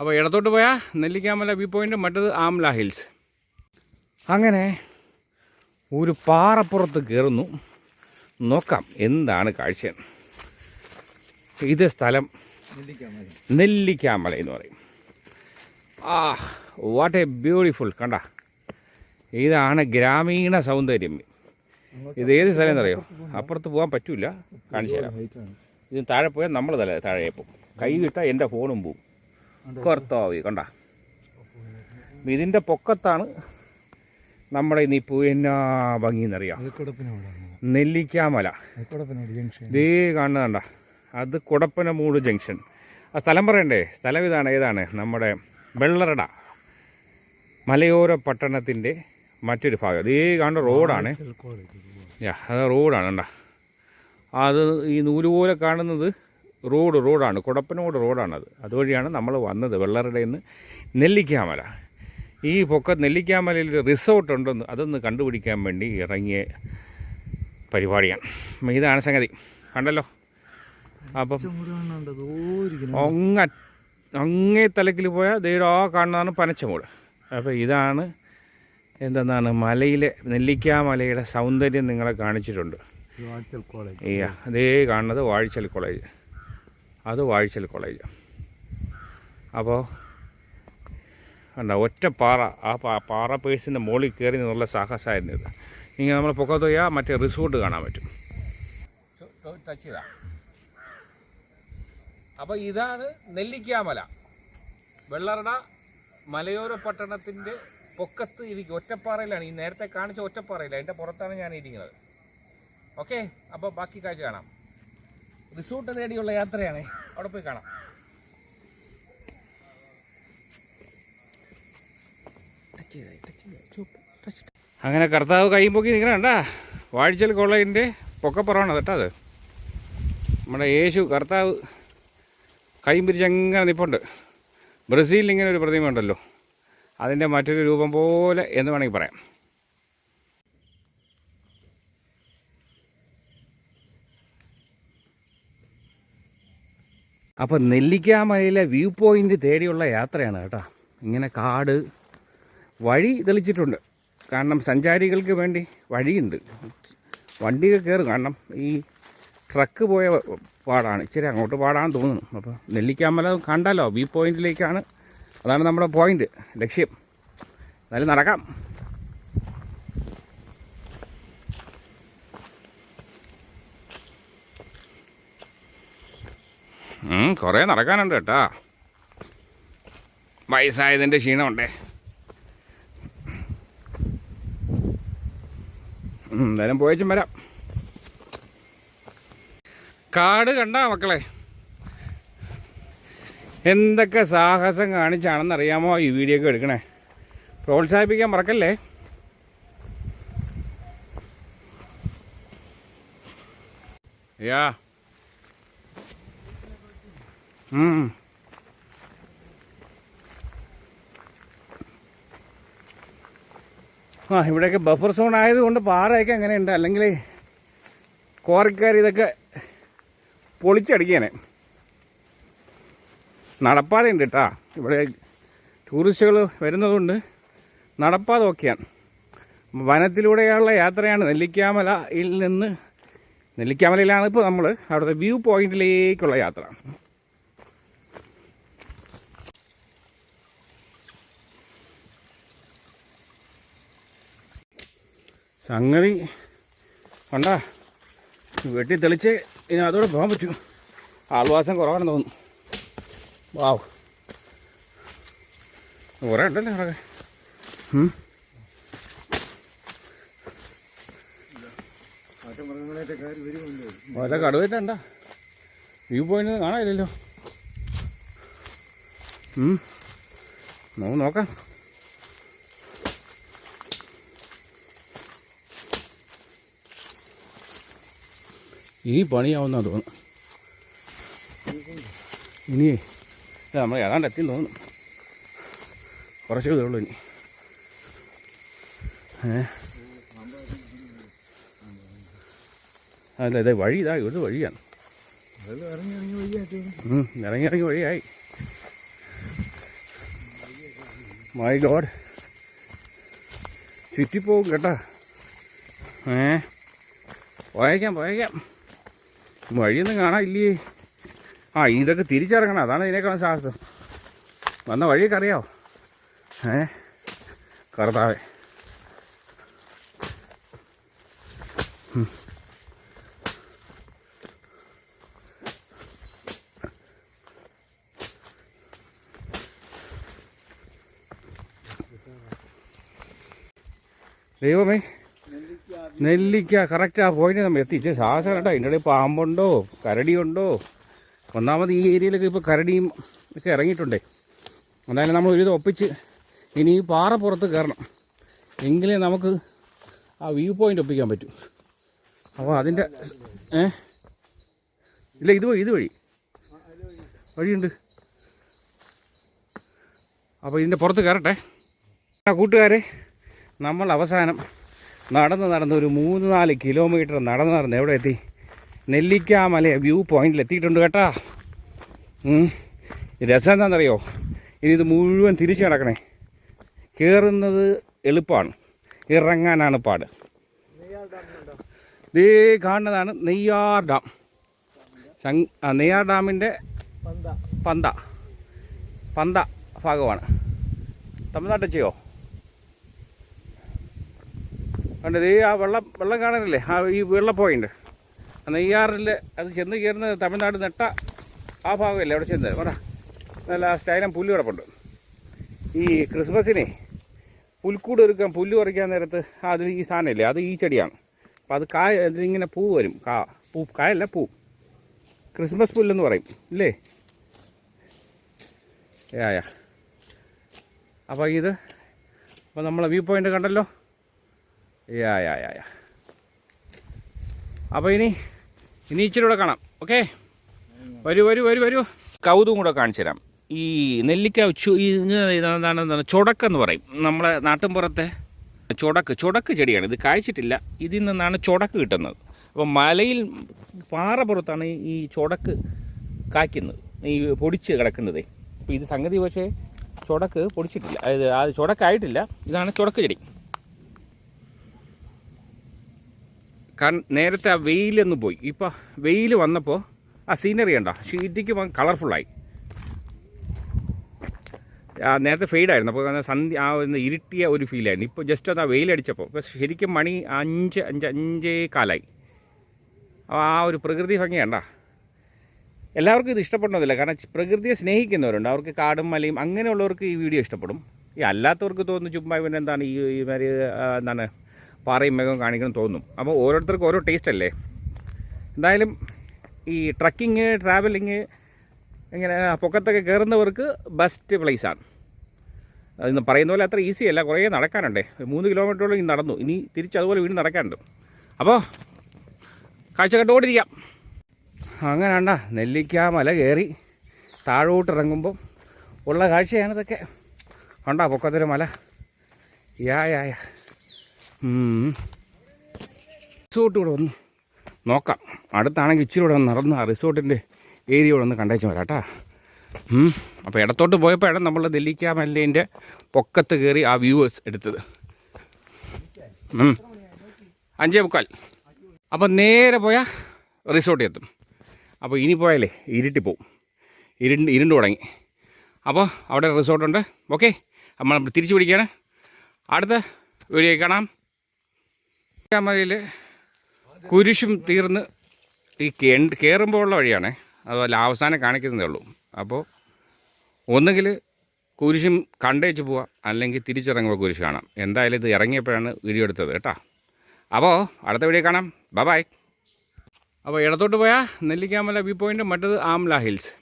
അപ്പോൾ ഇടത്തോട്ട് പോയാൽ നെല്ലിക്കാമല വ്യൂ പോയിന്റ് മറ്റത് ആംല ഹിൽസ്. അങ്ങനെ ഒരു പാറപ്പുറത്ത് കയറുന്നു നോക്കാം എന്താണ് കാഴ്ച. ഇത് സ്ഥലം നെല്ലിക്കാമല എന്ന് പറയും. ആ വാട്ട് എ ബ്യൂട്ടിഫുൾ കണ്ട. ഇതാണ് ഗ്രാമീണ സൗന്ദര്യം. ഇത് ഏത് സ്ഥലം എന്നറിയോ? അപ്പുറത്ത് പോകാൻ പറ്റില്ല കാണിച്ചു തരാം. ഇതിന് താഴെ പോയാൽ നമ്മൾ തല താഴെ പോകും കൈ കിട്ടാൽ എന്റെ ഫോണും പോവും. കർത്താവ്. കണ്ട? ഇതിന്റെ പൊക്കത്താണ് നമ്മുടെ നിപ്പു എന്നാ ഭംഗി എന്നറിയാം. നെല്ലിക്കാമല ഇതേ കാണുന്നതണ്ട അത് കുടപ്പനമൂട് ജംഗ്ഷൻ ആ സ്ഥലം പറയണ്ടേ? സ്ഥലം ഇതാണ് ഏതാണ്? നമ്മുടെ വെള്ളറട. മലയോര പട്ടണത്തിന്റെ മറ്റൊരു ഭാഗം. ദേ കാണുന്ന റോഡാണ്. യാ അത് റോഡാണ് കണ്ട. അത് ഈ നൂലുപോലെ കാണുന്നത് റോഡ് റോഡാണ് കുടപ്പനോട് റോഡാണത്. അതുവഴിയാണ് നമ്മൾ വന്നത് വെള്ളറടയിൽ നിന്ന് നെല്ലിക്കാമല. ഈ പൊക്ക നെല്ലിക്കാമലയിൽ ഒരു റിസോർട്ട് ഉണ്ടെന്ന് അതൊന്ന് കണ്ടുപിടിക്കാൻ വേണ്ടി ഇറങ്ങിയ പരിപാടിയാണ്. ഇതാണ് സംഗതി. കണ്ടല്ലോ? അപ്പം അങ്ങ അങ്ങേ തലക്കിൽ പോയാൽ ദൈവം ആ കാണുന്നതാണ് പനച്ചമൂട്. അപ്പോൾ ഇതാണ് എന്തെന്നാണ് മലയിലെ നെല്ലിക്കാമലയുടെ സൗന്ദര്യം നിങ്ങളെ കാണിച്ചിട്ടുണ്ട്. അതേ കാണുന്നത് വാഴിച്ചൽ കോളേജ്. അത് വാഴിച്ചൽ കോളേജ്. അപ്പോൾ കണ്ട ഒറ്റ പാറ ആ പാറ പേഴ്സിന്റെ മുകളിൽ കയറി നിന്നുള്ള സാഹസമായിരുന്നു ഇത്. ഇങ്ങനെ നമ്മൾ പൊക്കത്ത് മറ്റേ റിസോർട്ട് കാണാൻ പറ്റും. ടച്ച് ചെയ്താ. അപ്പോൾ ഇതാണ് നെല്ലിക്കാമല. വെള്ളറട മലയോര പട്ടണത്തിന്റെ പൊക്കത്ത് ഇരിക്കും ഒറ്റപ്പാറയിലാണ്. ഈ നേരത്തെ കാണിച്ച ഒറ്റപ്പാറയില്ല അതിന്റെ പുറത്താണ് ഞാൻ ഇരിക്കുന്നത്. ഓക്കെ? അപ്പോൾ ബാക്കി കാഴ്ച കാണാം. റിസോർട്ട് തേടിയുള്ള യാത്രയാണ്. അവിടെ പോയി കാണാം. അങ്ങനെ കർത്താവ് കൈയും പൊക്കി നിൽക്കണണ്ടാ വാഴ്ചൽ കോളേജിന്റെ പൊക്കപ്പുറമാണ് കേട്ടോ അത്. നമ്മുടെ യേശു കർത്താവ് കൈയും പിരിച്ച് അങ്ങനെ നിൽപ്പുണ്ട് ബ്രസീലിൽ ഇങ്ങനെ ഒരു പ്രതിമ ഉണ്ടല്ലോ അതിന്റെ മറ്റൊരു രൂപം പോലെ എന്ന് വേണമെങ്കിൽ പറയാം. അപ്പോൾ നെല്ലിക്കാമലയിലെ വ്യൂ പോയിന്റ് തേടിയുള്ള യാത്രയാണ് കേട്ടോ. ഇങ്ങനെ കാട് വഴി തെളിച്ചിട്ടുണ്ട്. കാരണം സഞ്ചാരികൾക്ക് വേണ്ടി വഴിയുണ്ട്. വണ്ടിയൊക്കെ കയറും. കാരണം ഈ ട്രക്ക് പോയ പാടാണ്. ഇച്ചിരി അങ്ങോട്ട് പാടാണെന്ന് തോന്നുന്നു. അപ്പോൾ നെല്ലിക്കാമല കണ്ടല്ലോ വ്യൂ പോയിന്റിലേക്കാണ്. അതാണ് നമ്മുടെ പോയിന്റ്. ലക്ഷ്യം. എന്നാലും നടക്കാം. കുറേ നടക്കാനുണ്ട് കേട്ടാ. വയസ്സായതിന്റെ ക്ഷീണമുണ്ടേ. എന്തായാലും പോയച്ചും വരാം. കാട് കണ്ട മക്കളെ? എന്തൊക്കെ സാഹസം കാണിച്ചാണെന്നറിയാമോ ഈ വീഡിയോ ഒക്കെ എടുക്കണേ? പ്രോത്സാഹിപ്പിക്കാൻ മറക്കല്ലേ? യാ. ആ ഇവിടെയൊക്കെ ബഫർ സോൺ ആയതുകൊണ്ട് പാറയൊക്കെ എങ്ങനെയുണ്ട് അല്ലെങ്കിൽ കോറിക്കാർ ഇതൊക്കെ പൊളിച്ചടിക്കാനെ. നടപ്പാത ഉണ്ട് കേട്ടാ ഇവിടെ ടൂറിസ്റ്റുകൾ വരുന്നതുകൊണ്ട് നടപ്പാത ഒക്കെയാണ് വനത്തിലൂടെയുള്ള യാത്രയാണ് നെല്ലിക്കാമലയിൽ നിന്ന് നെല്ലിക്കാമലയിലാണ് ഇപ്പോൾ നമ്മൾ അവിടുത്തെ വ്യൂ പോയിന്റിലേക്കുള്ള യാത്ര. സംഗതി കണ്ട. വെട്ടി തെളിച്ച് ഇനി അതോടെ പോകാൻ പറ്റും. ആൾവാസം കുറവാണെന്ന് തോന്നുന്നു. വാവ്. കുറേ ഉണ്ടല്ലേ ഉം. വല്ല കടുവറ്റണ്ട വ്യൂ പോയിന്റ് കാണാനില്ലല്ലോ. നോക്കാം. ഇനി പണിയാവുന്ന തോന്നുന്നു. ഇനിയേ നമ്മൾ ഏതാണ്ട് എത്തി തോന്നുന്നു. കുറച്ചേ ഇതേ ഉള്ളൂ ഇനി. അല്ല ഇതേ വഴി ഇതാ ഇത് വഴിയാണ്. ഇറങ്ങി ഇറങ്ങി വഴിയായി. മൈ ഗോഡ് ചുറ്റിപ്പോവും കേട്ടാ. ഏ? പോയേക്കാം പോയേക്കാം. വഴിയൊന്നും കാണാനില്ലേ? ആ ഇതൊക്കെ തിരിച്ചിറങ്ങണം അതാണ് ഇതിനേക്കാളും സാഹസം. വന്ന വഴിയൊക്കെ അറിയാവോ? ഏ? കറുതാവേ ദൈവമേ നെല്ലിക്ക കറക്റ്റ് ആ പോയിന്റ് നമ്മൾ എത്തിച്ച് സാഹസം കേട്ടോ. ഇതിന്റെ ഇടയിൽ പാമ്പുണ്ടോ? കരടിയുണ്ടോ? ഒന്നാമത് ഈ ഏരിയയിലൊക്കെ ഇപ്പോൾ കരടിയും ഒക്കെ ഇറങ്ങിയിട്ടുണ്ടേ. എന്തായാലും നമ്മൾ ഒരു ഒപ്പിച്ച് ഇനി ഈ പാറ പുറത്ത് കയറണം. എങ്കിലേ നമുക്ക് ആ വ്യൂ പോയിന്റ് ഒപ്പിക്കാൻ പറ്റും. അപ്പോൾ അതിന്റെ ഏ? ഇല്ല ഇത് വഴി ഇത് വഴി. വഴിയുണ്ട്. അപ്പോൾ ഇതിന്റെ പുറത്ത് കയറട്ടെ. കൂട്ടുകാരെ നമ്മൾ അവസാനം നടന്ന് നടന്ന് ഒരു മൂന്ന് നാല് കിലോമീറ്റർ നടന്ന് നടന്ന് എവിടെ എത്തി? നെല്ലിക്കാമല വ്യൂ പോയിന്റിൽ എത്തിയിട്ടുണ്ട് കേട്ടാ. രസം എന്താണെന്നറിയോ? ഇനി ഇത് മുഴുവൻ തിരിച്ചു കിടക്കണേ കയറുന്നത് എളുപ്പമാണ്. ഇറങ്ങാനാണ് പാട്. ദേ കാണുന്നതാണ് നെയ്യാർ ഡാം. ആ നെയ്യാർ ഡാമിന്റെ പന്ത. പന്ത ഭാഗമാണ്. തമിഴ്നാട്ടിൽ ചെയ്യോ? കണ്ടത് ഈ ആ വെള്ളം വെള്ളം കാണാനില്ലേ ആ ഈ വെള്ള പോയിന്റ് നെയ്യാറിൽ അത് ചെന്ന് കയറുന്ന തമിഴ്നാട് നെട്ട ആ ഭാഗമല്ലേ അവിടെ ചെന്ന് പറ നല്ല സ്റ്റൈലം പുല്ല് കിടപ്പുണ്ട്. ഈ ക്രിസ്മസിനെ പുൽക്കൂട് ഒരുക്കാൻ പുല്ല് പറിക്കാൻ നേരത്ത് അതിൽ ഈ സാധനമില്ലേ? അത് ഈ ചെടിയാണ്. അപ്പോൾ അത് കായ ഇതിങ്ങനെ പൂ വരും. കാ പൂ കായല്ല പൂ. ക്രിസ്മസ് പുല്ലെന്ന് പറയും. ഇല്ലേ? യാ അപ്പോൾ ഇത് അപ്പോൾ നമ്മളെ വ്യൂ പോയിന്റ് കണ്ടല്ലോ? യാ യാ യാ യാ അപ്പോൾ ഇനി ഇനി ഇച്ചിരി കൂടെ കാണാം ഓക്കെ വരൂ വരൂ വരൂ വരൂ. കൗതും കൂടെ കാണിച്ചു തരാം. ഈ നെല്ലിക്ക എന്താണ് ചുടക്കെന്ന് പറയും. നമ്മളെ നാട്ടിൻപുറത്തെ ചുടക്ക് ചുടക്ക് ചെടിയാണ്. ഇത് കായ്ച്ചിട്ടില്ല. ഇതിൽ നിന്നാണ് ചുടക്ക് കിട്ടുന്നത്. അപ്പോൾ മലയിൽ പാറപ്പുറത്താണ് ഈ ചുടക്ക് കായ്ക്കുന്നത്. ഈ പൊടിച്ച് കിടക്കുന്നത്. അപ്പോൾ ഇത് സംഗതി പക്ഷേ ചുടക്ക് പൊടിച്ചിട്ടില്ല. അതായത് ആ ചുടക്കായിട്ടില്ല. ഇതാണ് ചുടക്ക് ചെടി. കാരണം നേരത്തെ ആ വെയിലൊന്ന് പോയി. ഇപ്പോൾ വെയിൽ വന്നപ്പോൾ ആ സീനറി ഉണ്ടോ ഷീറ്റിക്ക് കളർഫുള്ളായി നേരത്തെ ഫെയ്ഡായിരുന്നു അപ്പോൾ സന്ധ്യ ആ ഒന്ന് ഇരുട്ടിയ ഒരു ഫീലായിരുന്നു ഇപ്പോൾ ജസ്റ്റ് ഒന്ന് ആ വെയിലടിച്ചപ്പോൾ ഇപ്പോൾ ശരിക്കും മണി അഞ്ച് അഞ്ച് അഞ്ചേ കാലായി. അപ്പോൾ ആ ഒരു പ്രകൃതി ഭംഗിയാണ്ട എല്ലാവർക്കും ഇത് ഇഷ്ടപ്പെടണമെന്നില്ല കാരണം പ്രകൃതിയെ സ്നേഹിക്കുന്നവരുണ്ട്. അവർക്ക് കാടും മലയും അങ്ങനെയുള്ളവർക്ക് ഈ വീഡിയോ ഇഷ്ടപ്പെടും. ഈ അല്ലാത്തവർക്ക് തോന്നുന്നു ചുമ്മാ ഇവൻ എന്താണ് ഈ എന്താണ് പാറയും മേഘവും കാണിക്കണം തോന്നും. അപ്പോൾ ഓരോരുത്തർക്കും ഓരോ ടേസ്റ്റ് അല്ലേ? എന്തായാലും ഈ ട്രക്കിങ് ട്രാവലിങ് ഇങ്ങനെ പൊക്കത്തൊക്കെ കയറുന്നവർക്ക് ബെസ്റ്റ് പ്ലേസാണ് അതിന്ന് പറയുന്ന പോലെ അത്ര ഈസി അല്ല. കുറേ നടക്കാനുണ്ടേ. മൂന്ന് കിലോമീറ്ററോളം ഇനി നടന്നു. ഇനി തിരിച്ച് അതുപോലെ വീണ്ടും നടക്കാനുണ്ട്. അപ്പോൾ കാഴ്ച കണ്ടുകൊണ്ടിരിക്കാം അങ്ങനെ കണ്ട നെല്ലിക്ക മല കയറി താഴോട്ട് ഇറങ്ങുമ്പോൾ ഉള്ള കാഴ്ചയാണ് ഇതൊക്കെ. കണ്ടാ പൊക്കത്തൊരു മല? യാ യാ യാ. റിസോർട്ട് കൂടെ ഒന്ന് നോക്കാം. അടുത്താണെങ്കിൽ ഇച്ചിരി ഒന്ന് നടന്ന് ആ റിസോർട്ടിന്റെ ഏരിയ കൂടെ ഒന്ന് കണ്ടേച്ച് വരാം കേട്ടാ. അപ്പോൾ ഇടത്തോട്ട് പോയപ്പോഴാണ് നമ്മൾ നെല്ലിക്ക മല്ലേന്റെ പൊക്കത്ത് കയറി ആ വ്യൂവേഴ്സ് എടുത്തത്. അഞ്ചേ മുക്കാൽ. അപ്പോൾ നേരെ പോയാൽ റിസോർട്ടിൽ എത്തും. അപ്പോൾ ഇനി പോയാലേ ഇരുട്ടി പോവും. ഇരുണ്ട് ഇരുണ്ട് തുടങ്ങി. അപ്പോൾ അവിടെ റിസോർട്ടുണ്ട്. ഓക്കെ. നമ്മൾ തിരിച്ചു പിടിക്കുകയാണ്. അടുത്ത വീഡിയോ കാണാം. മലയിൽ കുരിശും തീർന്ന് ഈ കയറുമ്പോൾ ഉള്ള വഴിയാണേ. അതുപോലെ അവസാനം കാണിക്കുന്നതേ ഉള്ളൂ. അപ്പോൾ ഒന്നുകിൽ കുരിശും കണ്ടേച്ച് പോവാം അല്ലെങ്കിൽ തിരിച്ചിറങ്ങുമ്പോൾ കുരിശ് കാണാം. എന്തായാലും ഇത് ഇറങ്ങിയപ്പോഴാണ് വീഡിയോ എടുത്തത് കേട്ടോ. അപ്പോൾ അടുത്ത വീഡിയോ കാണാം. ബ ബായ് അപ്പോൾ ഇടത്തോട്ട് പോയാൽ നെല്ലിക്കാമല വ്യൂ പോയിന്റ് മറ്റത് ആംല ഹിൽസ്